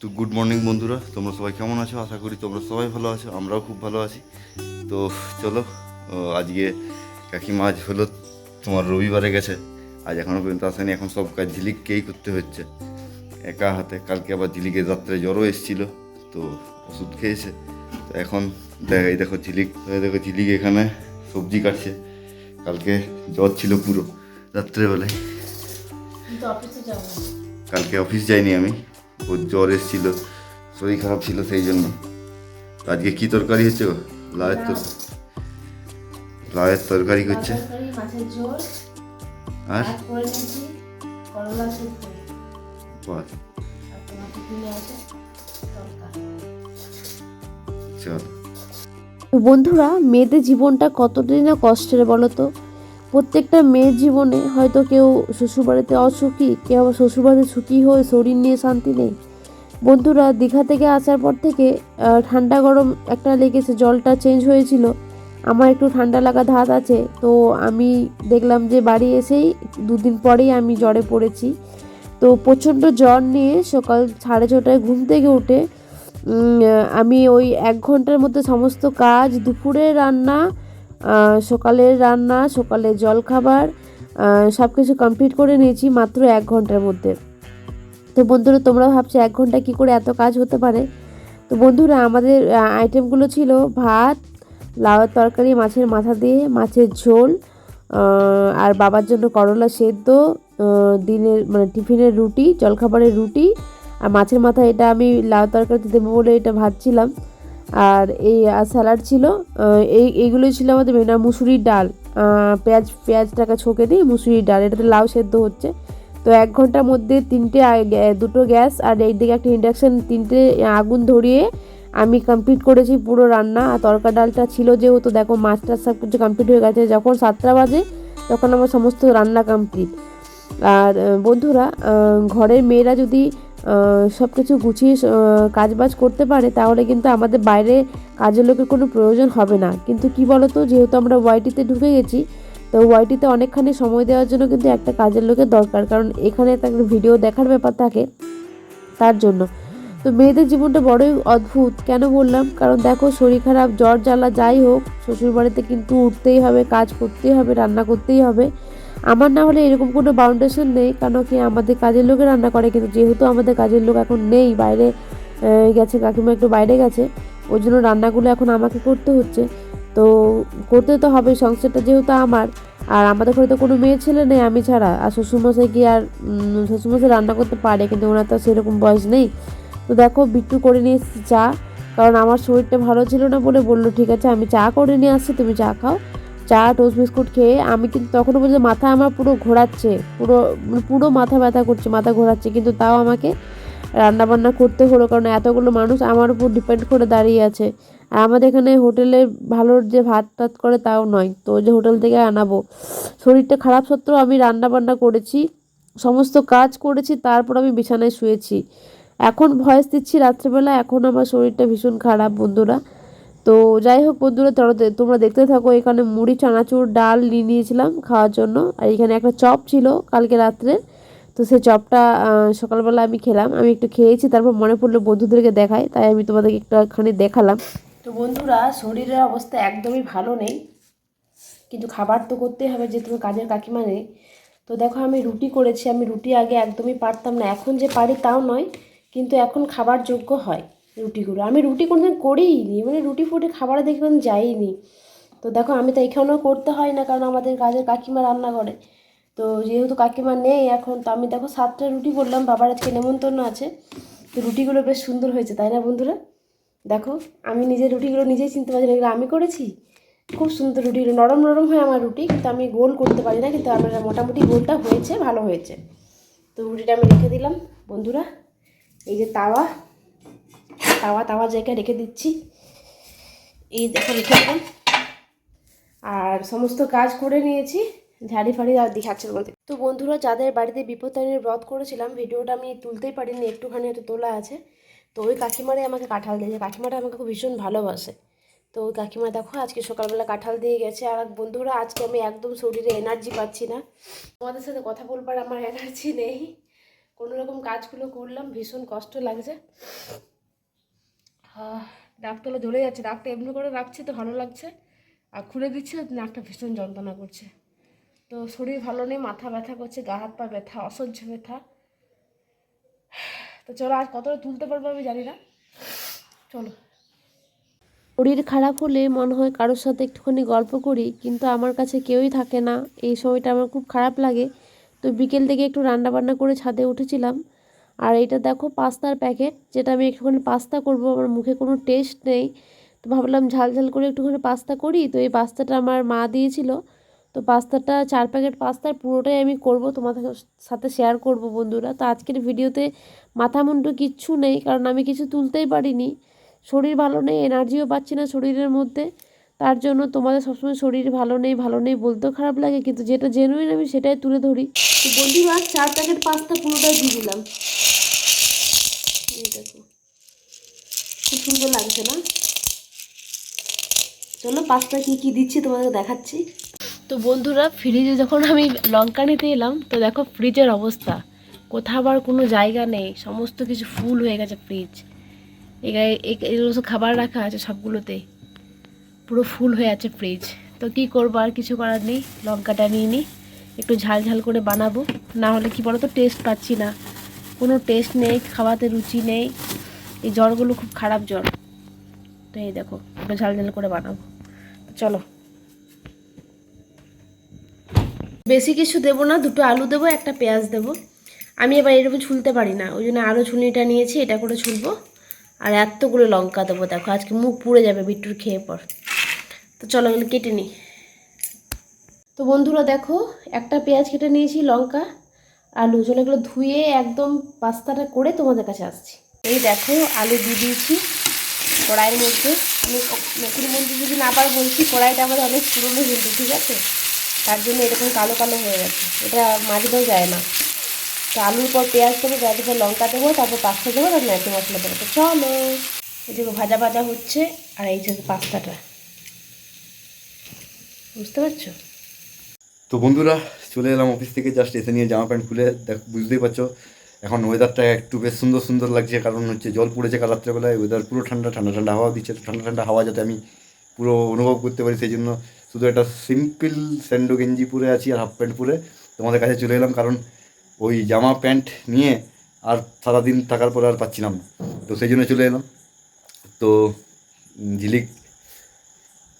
তো good morning বন্ধুরা তোমরা সবাই কেমন আছো? আশা করি তোমরা সবাই ভালো আছো আমরাও খুব ভালো আছি। তো চলো ও, আজকে কাকিমা আজ হলো তোমার রবিবারে গেছে আজ এখনও পর্যন্ত আসেনি এখন সব কাজ ঝিলিককেই করতে হচ্ছে। একা হাতে কালকে আবার ঝিলিকের রাত্রে জ্বরও এসেছিল তো ওষুধ খেয়েছে। তো এখন দেখ এই দেখো ঝিলিক দেখো ঝিলিক এখানে সবজি কাটছে কালকে জ্বর ছিল পুরো রাত্রেবেলায়। কালকে অফিস যাইনি আমি। ওর জ্বর এসেছিল শরীর খারাপ ছিল সেই জন্য। আজকে কি তরকারি হচ্ছে গো? লাউয়ের তর লাউয়ের তরকারি করছে। তরকারি, আর চল। বন্ধুরা মেয়েদের জীবনটা কতটাই না কষ্টের বলো তো? প্রত্যেকটা মেয়ের জীবনে হয়তো কেউ শ্বশুরবাড়িতে অসুখী, কেউ আবার শ্বশুরবাড়িতে সুখী হয়ে শরীর নিয়ে শান্তি নেই। বন্ধুরা, দীঘা থেকে আসার পর থেকে ঠান্ডা গরম একটা লেগেছে, জলটা চেঞ্জ হয়েছিল। আমার একটু ঠান্ডা লাগা ধাত আছে, তো আমি দেখলাম যে বাড়ি এসেই দুদিন পরেই আমি জ্বরে পড়েছি। তো প্রচণ্ড জ্বর নিয়ে সকাল সাড়ে ছটায় ঘুম থেকে উঠে আমি ওই এক ঘণ্টার মধ্যে সমস্ত কাজ, দুপুরে রান্না সকালের রান্না সকালে জলখাবার সব কিছু কমপ্লিট করে নিয়েছি মাত্র এক ঘণ্টার মধ্যে। তো বন্ধুরা তোমরা ভাবছ এক ঘণ্টা কি করে এত কাজ হতে পারে? তো বন্ধুরা, আমাদের আইটেমগুলো ছিল ভাত, লাউয়ের তরকারি, মাছের মাথা দিয়ে, মাছের ঝোল আর বাবার জন্য করলা সেদ্ধ দিনের মানে টিফিনের রুটি, জলখাবারের রুটি, আর মাছের মাথা এটা আমি লাউ তরকারিতে দেবো বলে এটা ভাজছিলাম আর এই স্যালাড ছিল এই, এইগুলোই ছিল আমাদের মেন আর মুসুরির ডাল। পেঁয়াজ, পেঁয়াজটাকে ছকে দিই মুসুরির ডাল, এটাতে লাউ সেদ্ধ হচ্ছে। তো এক ঘণ্টার মধ্যে তিনটে দুটো গ্যাস আর এইদিকে একটা ইন্ডাকশান তিনটে আগুন ধরিয়ে আমি কমপ্লিট করেছি পুরো রান্না। আর তরকা ডালটা ছিল যেহেতু, দেখো মাছটা সব কিছু কমপ্লিট হয়ে গেছে। যখন সাতটা বাজে, তখন আমার সমস্ত রান্না কমপ্লিট আর বন্ধুরা ঘরের মেয়েরা যদি সব কিছু গুছিয়ে কাজ বাজ করতে পারে, তাহলে কিন্তু আমাদের বাইরে কাজের লোকের কোনো প্রয়োজন হবে না। কিন্তু কি বলতো, যেহেতু আমরা ওয়াইটিতে ঢুকে গেছি, তো ওয়াইটিতে অনেকখানি সময় দেওয়ার জন্য কিন্তু একটা কাজের লোকের দরকার, কারণ এখানে তো একটা ভিডিও দেখার ব্যাপার থাকে তার জন্য। তো মেয়েদের জীবনটা বড়ই অদ্ভুত, কেন বললাম? কারণ দেখো, শরীর খারাপ, জ্বর, জ্বালা, যাই হোক, শ্বশুরবাড়িতে কিন্তু উঠতেই হবে, কাজ করতেই হবে, রান্না করতেই হবে। আমার না হলে এরকম কোনো বাউন্ডেশন নেই, কারণ কি আমাদের কাজের লোকে রান্না করে, কিন্তু যেহেতু আমাদের কাজের লোক এখন নেই, বাইরে গেছে, কাকিমা একটু বাইরে গেছে, ওই জন্য রান্নাগুলো এখন আমাকে করতে হচ্ছে। তো করতে তো হবে, সংসারটা যেহেতু আমার, আর আমাদের ঘরে তো কোনো মেয়ে ছেলে নেই, আমি ছাড়া, আর শ্বশুরমশাই কি আর শ্বশুরমশাই রান্না করতে পারে, কিন্তু ওনার তো সেরকম বয়স নেই। তো দেখো, বিট্টু করে নিয়ে এসেছি চা, কারণ আমার শরীরটা ভালো ছিল না বলে বলল, ঠিক আছে, আমি চা করে নিয়ে আসছি, তুমি চা খাও। চা টোস্ট বিস্কুট খেয়ে আমি কিন্তু তখনও বলছি, মাথা আমার পুরো ঘোরাচ্ছে, পুরো মানে পুরো মাথা ব্যথা করছে, মাথা ঘোরাচ্ছে। কিন্তু তাও আমাকে রান্না বান্না করতে হলো, কারণ এতগুলো মানুষ আমার উপর ডিপেন্ড করে দাঁড়িয়ে আছে। আর আমাদের এখানে হোটেলে ভালো যে ভাত টাত করে তাও নয়, তো যে হোটেল থেকে আনাবো। শরীরটা খারাপ সত্ত্বেও আমি রান্না বান্না করেছি, সমস্ত কাজ করেছি, তারপর আমি বিছানায় শুয়েছি। এখন ভয়েস দিচ্ছি, রাত্রেবেলা এখন আমার শরীরটা ভীষণ খারাপ, বন্ধুরা। তো যাই হোক বন্ধুরা তোমরা দেখতে থাকো, এখানে মুড়ি, চানাচুর, ডাল নিয়ে নিয়েছিলাম খাওয়ার জন্য। আর এখানে একটা চপ ছিল কালকে রাত্রে। তো সেই চপটা সকালবেলা আমি খেলাম। আমি একটু খেয়েছি, তারপর মনে পড়ল বন্ধুদেরকে দেখাই, তাই আমি তোমাদেরকে একটুখানি দেখালাম। তো বন্ধুরা, শরীরের অবস্থা একদমই ভালো নেই। কিন্তু খাবার তো করতেই হবে যে আমার কাজের কাকিমা নেই। তো দেখো, আমি রুটি করেছি। আমি রুটি আগে একদমই পারতাম না। এখন যে পারি তাও নয়, কিন্তু এখন খাবার যোগ্য হয়। রুটিগুলো আমি রুটি কোনোদিন করিই নি মানে রুটি ফুটি খাবারে দেখে কোনোদিন যাইনি। তো দেখো, আমি তো এখানেও করতে হয় না, কারণ আমাদের কাজের কাকিমা রান্না করে তো যেহেতু কাকিমা নেই এখন, তো আমি দেখো সাতটা রুটি করলাম, বাবার আজকে নেমন্তন্ন আছে। তো রুটিগুলো বেশ সুন্দর হয়েছে, তাই না বন্ধুরা? দেখো, আমি নিজের রুটিগুলো নিজেই চিনতে পারছি না, এগুলো আমি করেছি? খুব সুন্দর রুটিগুলো নরম নরম হয় আমার রুটি, কিন্তু আমি গোল করতে পারি না, কিন্তু আমার মোটামুটি গোলটা হয়েছে, ভালো হয়েছে। তো রুটিটা আমি রেখে দিলাম, বন্ধুরা। এই যে তাওয়া তাওয়া তাওয়া জায়গায় রেখে দিচ্ছি। এই দেখো রেখে দিলাম আর সমস্ত কাজ করে নিয়েছি, ঝাড়ি ফাড়ি আর দেখাচ্ছে বলতে তো বন্ধুরা, যাদের বাড়িতে বিপত্তারিণীর ব্রত করেছিলাম, ভিডিওটা আমি তুলতেই পারিনি, একটুখানি হয়তো তোলা আছে। তো ওই কাকিমারে আমাকে কাঁঠাল দিয়েছে। কাকিমাটা আমাকে খুব ভীষণ ভালোবাসে। তো ওই কাকিমা দেখো, আজকে সকালবেলা কাঁঠাল দিয়ে গেছে। আর বন্ধুরা, আজকে আমি একদম শরীরে এনার্জি পাচ্ছি না। তোমাদের সাথে কথা বলবার আমার এনার্জি নেই। কোনো রকম কাজগুলো করলাম, ভীষণ কষ্ট লাগছে। নাকতলা ধরে যাচ্ছে, নাকটা এমনি করে রাখছি তো ভালো লাগছে। আর খুলে দিচ্ছে, নাকটা ভীষণ যন্ত্রণা করছে। তো শরীর ভালো নেই, মাথা ব্যথা করছে, গা হাত পা ব্যথা, অসহ্য ব্যথা। তো চলো আজ কতটা তুলতে পারব আমি জানি না। চলো। শরীর খারাপ হলে মনে হয় কারোর সাথে একটুখানি গল্প করি, কিন্তু আমার কাছে কেউই থাকে না। এই সময়টা আমার খুব খারাপ লাগে। তো বিকেল থেকে একটু রান্না বান্না করে ছাদে উঠেছিলাম। আর এটা দেখো পাস্তার প্যাকেট, যেটা আমি একটুখানি পাস্তা করব, আমার মুখে কোনো টেস্ট নেই। তো ভাবলাম ঝাল ঝাল করে একটুখানি পাস্তা করি। তো এই পাস্তাটা আমার মা দিয়েছিল। তো পাস্তাটা, চার প্যাকেট পাস্তার পুরোটাই আমি করব, তোমাদের সাথে শেয়ার করব বন্ধুরা। তো আজকের ভিডিওতে মাথা মুন্ডু কিচ্ছু নেই, কারণ আমি কিছু তুলতেই পারিনি। শরীর ভালো নেই এনার্জিও পাচ্ছি না শরীরের মধ্যে। তার জন্য তোমাদের সবসময় শরীর ভালো নেই ভালো নেই বলতেও খারাপ লাগে, কিন্তু যেটা জেনুইন আমি সেটাই তুলে ধরি। বন্ধুরা, চার প্যাকেট পাস্তা পুরোটাই দিয়ে দিলাম। এই দেখো। খুব সুন্দর লাগছে না? চলো পাস্তা কী কী দিচ্ছি তোমাদের দেখাচ্ছি। তো বন্ধুরা ফ্রিজে যখন আমি লঙ্কা নিতে এলাম, তো দেখো ফ্রিজের অবস্থা। কোথাও আবার কোনো জায়গা নেই, সমস্ত কিছু ফুল হয়ে গেছে ফ্রিজ এখানে এগুলো সব খাবার রাখা আছে সবগুলোতে, পুরো ফুল হয়ে আছে ফ্রিজ তো কী করব, আর কিছু করার নেই, লঙ্কাটা নিয়ে নিই একটু ঝাল ঝাল করে বানাবো। না হলে কি বলো তো টেস্ট পাচ্ছি না। কোনো টেস্ট নেই, খাওয়াতে রুচি নেই। এই জ্বরগুলো খুব খারাপ জ্বর। তো এই দেখো একটু ঝাল ঝাল করে বানাবো। চলো। বেশি কিছু দেবো না, দুটো আলু দেবো, একটা পেঁয়াজ দেবো। আমি এবার এরকম ছুলতে পারি না, ওই জন্য আরও ছুনিটা নিয়েছি, এটা করে ছুলবো। আর এতগুলো লঙ্কা দেবো, দেখো, আজকে মুখ পুড়ে যাবে বিট্টুর খেয়ে পর। তো চলো এগুলো কেটে নিই। তো বন্ধুরা, দেখো, একটা পেঁয়াজ কেটে নিয়েছি, লঙ্কা। আলু চলো এগুলো ধুয়ে একদম পাস্তাটা করে তোমাদের কাছে আসছি। এই দেখো, আলু দিয়ে দিয়েছি কড়াইয়ের মধ্যে। আমি নতুন বন্ধু যদি না পার বলছি, কড়াইটা আমাদের অনেক পুরনো কিন্তু ঠিক আছে? তার জন্য এরকম কালো কালো হয়ে গেছে। এটা মাজতেও যায় না। তো আলুর পর পেঁয়াজ দেবো, পেঁয়াজের পর লঙ্কা দেবো, তারপর পাস্তা দেবো, তারপর ম্যাগি মশলা দেবো। তো চলো, এই যে ভাজা ভাজা হচ্ছে, আর এই যে পাস্তাটা। বুঝতে পারছ? তো বন্ধুরা চলে এলাম অফিস থেকে জাস্ট এসে নিয়ে জামা প্যান্ট খুলে দেখ, বুঝতেই পারছ। এখন ওয়েদারটা একটু বেশ সুন্দর সুন্দর লাগছে, কারণ হচ্ছে জল পড়েছে কাল রাত্রেবেলায় ওয়েদার পুরো ঠান্ডা ঠান্ডা ঠান্ডা হাওয়া দিচ্ছে, ঠান্ডা ঠান্ডা হাওয়া যাতে আমি পুরো অনুভব করতে পারি সেই জন্য শুধু একটা সিম্পল স্যান্ডো গেঞ্জি পরে আছি আর হাফ প্যান্ট পরে তোমাদের কাছে চলে এলাম, কারণ ওই জামা প্যান্ট নিয়ে আর সারাদিন থাকার পরে আর পাচ্ছিলাম না। তো সেই জন্য চলে এলাম। তো ঝিলিক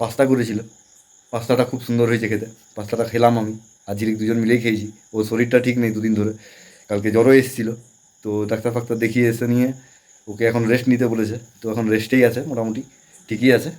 পাস্তা করেছিল। পাস্তাটা খুব সুন্দর হয়েছে খেতে। পাস্তাটা খেলাম আমি। আর ঝিলিক দুজন মিলেই খেয়েছি। ও শরীরটা ঠিক নেই দুদিন ধরে। কালকে জ্বরও এসেছিল। তো ডাক্তার ফাক্তার দেখিয়ে এসে নিয়ে ওকে এখন রেস্ট নিতে বলেছে। তো এখন রেস্টেই আছে, মোটামুটি ঠিকই আছে।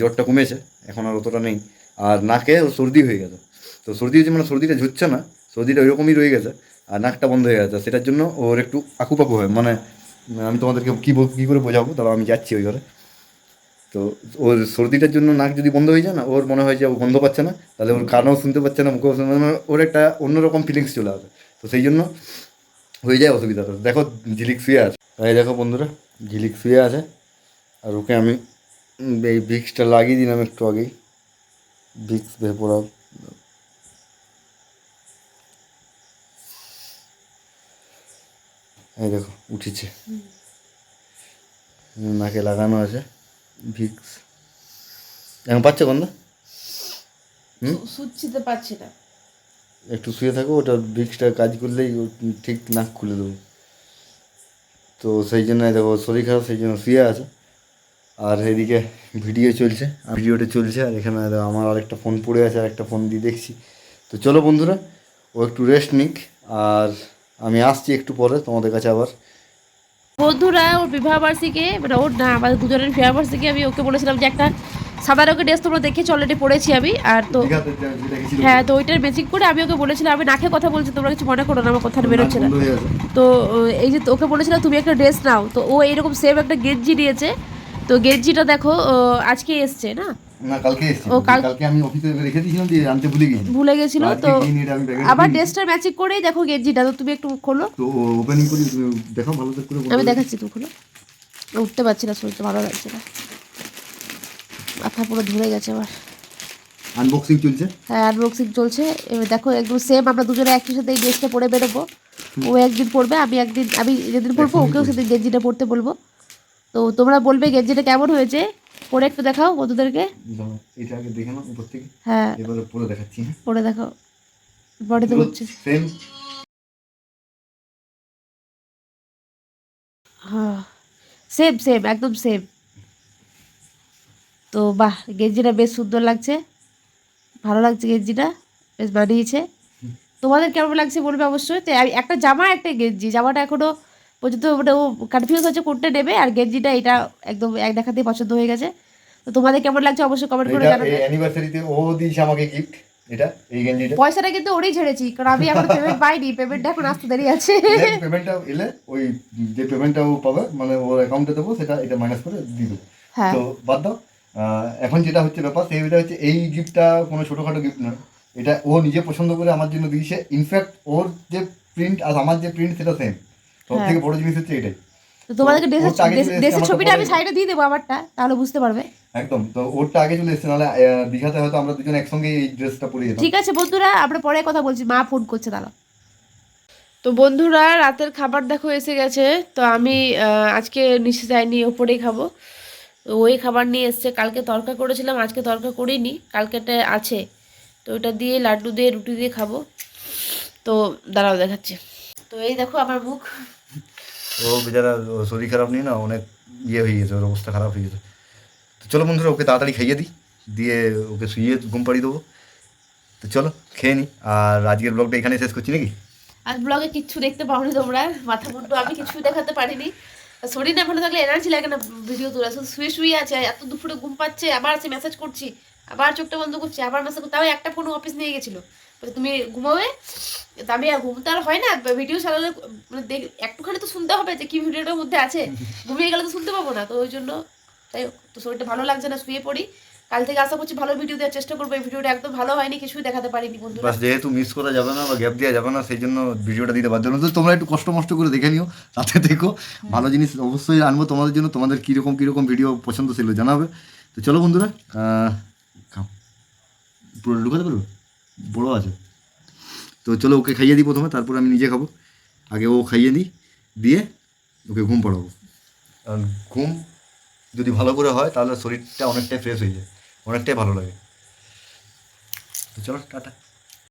জ্বরটা কমেছে, এখন আর অতটা নেই। আর নাকে ওর সর্দি হয়ে গেছে। তো সর্দি হয়েছে মানে সর্দিটা ঝুচ্ছে না, সর্দিটা ওইরকমই রয়ে গেছে। আর নাকটা বন্ধ হয়ে গেছে। সেটার জন্য ওর একটু আকুপাকু হয়। মানে আমি তোমাদেরকে কী কী করে বোঝাবো? তাহলে আমি যাচ্ছি ওই ঘরে। তো ওর সর্দিটার জন্য নাক যদি বন্ধ হয়ে যায় না ওর মনে হয় যে ও গন্ধ পাচ্ছে না তাহলে ওর কানও শুনতে পাচ্ছে না মুখেও শুনতে মানে ওর একটা অন্যরকম ফিলিংস চলে আসে। তো সেই জন্য হয়ে যায় অসুবিধাটা দেখো ঝিলিক শুয়ে আছে। তাই দেখো বন্ধুরা ঝিলিক শুয়ে আছে। আর ওকে আমি এই ভিক্সটা লাগিয়ে দিলাম একটু আগেই। ভিক্স ভেপোরা এই দেখো উঠেছে। নাকে লাগানো আছে। ভিক্স। এখন পাচ্ছে গন্ধ? সুচিতে পাচ্ছি না। একটু শুয়ে থাকো ওটা ভিক্সটা কাজ করলেই ঠিক নাক খুলে দেবো। তো সেই জন্য দেখো শরীর খারাপ সেই জন্য শুয়ে আছে। আর এদিকে ভিডিও চলছে ভিডিওটা চলছে আর এখানে দেখো আমার আরেকটা ফোন পড়ে আছে আর একটা ফোন দিয়ে দেখছি। তো চলো বন্ধুরা ও একটু রেস্ট নিক আর আমি আসছি একটু পরে তোমাদের কাছে আবার। বন্ধুরা ওর বিবাহ বার্ষিকী মানে ওর না আমাদের দুজনের বিবাহ বার্ষিকী আমি ওকে বলেছিলাম যে একটা সাদা রঙের ড্রেস তোমরা দেখেছি অলরেডি পড়েছি আমি আর তো হ্যাঁ তো ওইটার ম্যাচিং করে আমি ওকে বলেছিলাম আমি নাকে কথা বলছি তোমরা কিছু মনে করো না আমার কথা বেরোচ্ছে না। তো এই যে ওকে বলেছিলাম তুমি একটা ড্রেস নাও। তো ও এইরকম সেম একটা গেঞ্জি নিয়েছে। তো গেঞ্জিটা দেখো আজকে এসছে না? না কালকে এসেছি। ও, কালকে আমি অফিসে রেখে দিয়েছিলাম দিয়ে আনতে ভুলে গেছি। ভুলে গেছিল তো আবার। ড্রেসটার ম্যাচিং করেই দেখো গেঞ্জিটা তো তুমি একটু খোলো। তো ওপেনিং করি দেখো ভালো করে আমি দেখাচ্ছি তুমি খোলো। উঠতে পারছি না শরীরটা ভালো লাগছে না। মাথা পুরো ধরে গেছে আমার আনবক্সিং চলছে? হ্যাঁ আনবক্সিং চলছে। এবার দেখো একদম সেম আমরা দুজনে একই সাথে এই ড্রেসটা পরে বেরোবো। ও একদিন পরবে আমি একদিন আমি যেদিন পরবো ওকেও সেদিন গেঞ্জিটা পরতে বলব। তো তোমরা বলবে গেঞ্জিটা কেমন হয়েছে? পরে একটু দেখাও বন্ধুদেরকে। এটা আগে দেখে নাও উপর থেকে। হ্যাঁ। এবারে পুরো দেখাচ্ছি হ্যাঁ। পরে দেখাও। হচ্ছে সেম হ্যাঁ। সেম সেম একদম সেম তো বাহ গেঞ্জিটা বেশ সুন্দর লাগছে। ভালো লাগছে গেঞ্জিটা বেশ বানিয়েছে তোমাদের কেমন লাগছে বলবে অবশ্যই। তো একটা জামা একটা গেঞ্জি। জামাটা এখনও পর্যন্ত মানে ও কনফিউজ হচ্ছে কোনটা নেবে। আর গেঞ্জিটা এটা একদম এক দেখাতেই পছন্দ হয়ে গেছে। তো তোমাদের কেমন লাগছে অবশ্যই কমেন্ট করে জানাবে। এই অ্যানিভার্সারিতে ও দিয়েছে আমাকে গিফট এটা এই গেঞ্জিটা। পয়সাটা কিন্তু ওরই ছেড়েছি কারণ আমি এখন পেমেন্ট পাইনি পেমেন্টটা এখন আসতে দেরি আছে। পেমেন্টটা এলে ওই যে পেমেন্টটা ও পাবে মানে ওর অ্যাকাউন্টে দেবো সেটা এটা মাইনাস করে দেবো। হ্যাঁ। তো বাদ দাও এখন যেটা হচ্ছে ব্যাপার সেইটা হচ্ছে এই গিফটটা কোনো ছোটোখাটো গিফট নয়। এটা ও নিজে পছন্দ করে আমার জন্য দিয়েছে ইনফ্যাক্ট ওর যে প্রিন্ট আর আমার যে প্রিন্ট সেটা সেম সব থেকে বড় জিনিস হচ্ছে এটাই। তো তোমাদেরকে ড্রেসের এসেছে, ড্রেসের ছবিটা আমি সাইডে দিয়ে দেবো আমারটা তাহলে বুঝতে পারবে। একদম তো ওরটা আগে চলে এসেছে নাহলে দীঘাতে হয়তো আমরা দুজন একসঙ্গে এই ড্রেসটা পরে যেতাম ঠিক আছে বন্ধুরা আমরা পরে কথা বলছি মা ফোন করছে দাঁড়া তো বন্ধুরা রাতের খাবার দেখো এসে গেছে। তো আমি আজকে নিচে যাইনি ওপরেই খাব। তো ওই খাবার নিয়ে এসছে কালকে তরকা করেছিলাম আজকে তরকা করিনি কালকেটা আছে। তো ওটা দিয়ে লাড্ডু দিয়ে রুটি দিয়ে খাব। তো দাঁড়াও দেখাচ্ছি। তো এই দেখো আমার মুখ। ও বেচারা শরীর খারাপ নিয়ে না অনেক ইয়ে হয়ে গেছে, ওর অবস্থা খারাপ হয়ে গেছে। তো চলো বন্ধুরা, ওকে তাড়াতাড়ি খাইয়ে দিই, দিয়ে ওকে শুইয়ে ঘুম পাড়িয়ে দেবো। তো চলো, খেয়ে নিই আর আজকের ব্লগটা এখানে শেষ করছি নাকি? আজ ব্লগে কিচ্ছু দেখতে পাওনি তোমরা। মাথা মুন্ডু আমি কিছু দেখাতে পারিনি। শরীর না ভালো থাকলে এনার্জি লাগে না, ভিডিও তোলা শুয়ে শুয়ে আছে, এত দুপুরে ঘুম পাচ্ছে, আবার আছে মেসেজ করছি আবার চোখটা বন্ধ করছি, আবার মাসে তাও একটা ফোন অফিস নিয়ে গেছিল। তুমি ঘুমাবে? আমি আর ঘুমতে আর হয় না। ভিডিও চালালে মানে দেখ, একটুখানি তো শুনতে হবে যে কি ভিডিওটার মধ্যে আছে। ঘুমিয়ে গেলে তো শুনতে পাবো না। তো ওই জন্য তাই তো শরীরটা ভালো লাগছে না, শুয়ে পড়ি। কাল থেকে আশা করছি ভালো ভিডিও দেওয়ার চেষ্টা করব। এই ভিডিওটা একদম ভালো হয়নি, কিছুই দেখাতে পারিনি বন্ধুরা। যেহেতু মিস করা যাবে না বা গ্যাপ দেওয়া যাবে না, সেই জন্য ভিডিওটা দিতে বাধ্য না তো তোমরা একটু কষ্ট মষ্ট করে দেখে নিও সাথে দেখো, ভালো জিনিস অবশ্যই আনব তোমাদের জন্য, তোমাদের কীরকম কীরকম ভিডিও পছন্দ ছিল, জানাবে। তো চলো বন্ধুরা পুরো ঢুকাতে পারব? বড়ো আছে। তো চলো ওকে খাইয়ে দিই প্রথমে, তারপর আমি নিজে খাব। আগে ও খাইয়ে দিই, দিয়ে ওকে ঘুম পড়াবো। কারণ ঘুম যদি ভালো করে হয়, তাহলে শরীরটা অনেকটাই ফ্রেশ হয়ে যায়, অনেকটাই ভালো লাগে। তো চলো, টাটা।